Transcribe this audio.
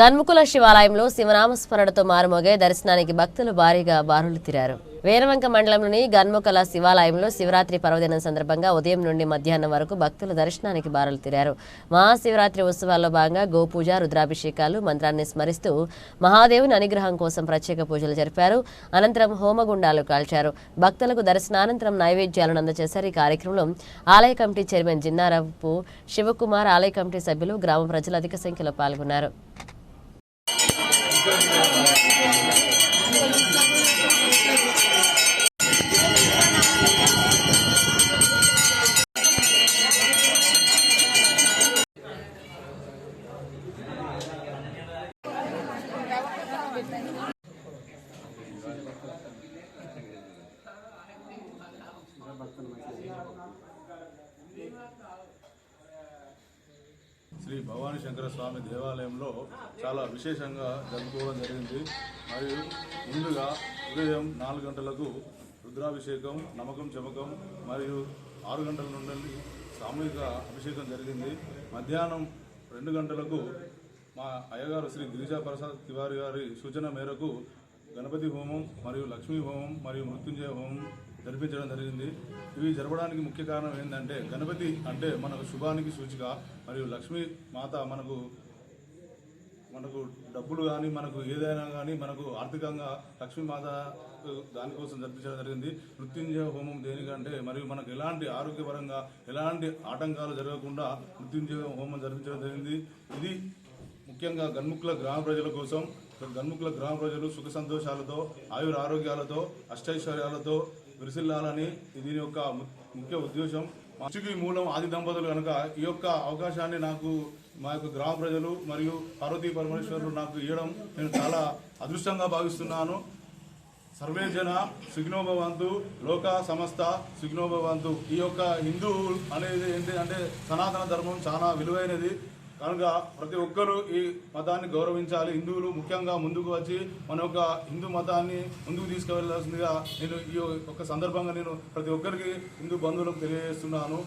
గన్ముకుల శివాలయంలో శివనామస్మరణతో మారుమోగే దర్శనానికి భక్తులు భారీగా బారులు తిరారు. వేరవంక మండలంలోని గన్ముకల శివాలయంలో శివరాత్రి పర్వదినం సందర్భంగా ఉదయం నుండి మధ్యాహ్నం వరకు భక్తులు దర్శనానికి బారులు తిరారు. మహాశివరాత్రి ఉత్సవాల్లో భాగంగా గోపూజ రుద్రాభిషేకాలు మంత్రాన్ని స్మరిస్తూ మహాదేవుని అనుగ్రహం కోసం ప్రత్యేక పూజలు జరిపారు. అనంతరం హోమగుండాలు కాల్చారు. భక్తులకు దర్శనానంతరం నైవేద్యాలను అందజేశారు. ఈ కార్యక్రమంలో ఆలయ కమిటీ చైర్మన్ జిన్నారావు శివకుమార్ ఆలయ కమిటీ సభ్యులు గ్రామ ప్రజలు అధిక సంఖ్యలో పాల్గొన్నారు. Gracias. శ్రీ భవానీ శంకర స్వామి దేవాలయంలో చాలా విశేషంగా జరుపుకోవడం జరిగింది. మరియు ముందుగా ఉదయం నాలుగు గంటలకు రుద్రాభిషేకం నమ్మకం చమకం మరియు ఆరు గంటల నుండి సామూహిక అభిషేకం జరిగింది. మధ్యాహ్నం రెండు గంటలకు మా అయ్యగారు శ్రీ గిరిజా ప్రసాద్ తివారి గారి సూచన మేరకు గణపతి హోమం మరియు లక్ష్మీ హోమం మరియు మృత్యుంజయ హోమం జరిపించడం జరిగింది. ఇవి జరపడానికి ముఖ్య కారణం ఏంటంటే గణపతి అంటే మనకు శుభానికి సూచిక మరియు లక్ష్మీ మాత మనకు మనకు డబ్బులు కానీ మనకు ఏదైనా కానీ మనకు ఆర్థికంగా లక్ష్మీమాత దానికోసం జరిపించడం జరిగింది. మృత్యుంజయ హోమం దేనికంటే మరియు మనకు ఎలాంటి ఆరోగ్యపరంగా ఎలాంటి ఆటంకాలు జరగకుండా మృత్యుంజయ హోమం జరిపించడం జరిగింది. ఇది ముఖ్యంగా గన్ముక్ల గ్రామ ప్రజల కోసం గన్ముక్ల గ్రామ ప్రజలు సుఖ సంతోషాలతో ఆయుర ఆరోగ్యాలతో అష్టైశ్వర్యాలతో విరిసిల్లాలని దీని యొక్క ము- ముఖ్య ఉద్దేశం. మంచుకి మూలం ఆది దంపతులు కనుక ఈ యొక్క అవకాశాన్ని నాకు మా యొక్క గ్రామ ప్రజలు మరియు పార్వతీ పరమేశ్వరులు నాకు ఇవ్వడం నేను చాలా అదృష్టంగా భావిస్తున్నాను. సర్వే జన సుగ్నోభవంతు లోక సమస్త సుగ్నోభవంతు ఈ యొక్క హిందూ అనేది ఏంటి అంటే సనాతన ధర్మం చాలా విలువైనది. కనుక ప్రతి ఒక్కరూ ఈ మతాన్ని గౌరవించాలి. హిందువులు ముఖ్యంగా ముందుకు వచ్చి మన యొక్క హిందూ మతాన్ని ముందుకు తీసుకువెళ్ళాల్సిందిగా నేను ఈ యొక్క సందర్భంగా నేను ప్రతి ఒక్కరికి హిందూ బంధువులకు తెలియజేస్తున్నాను.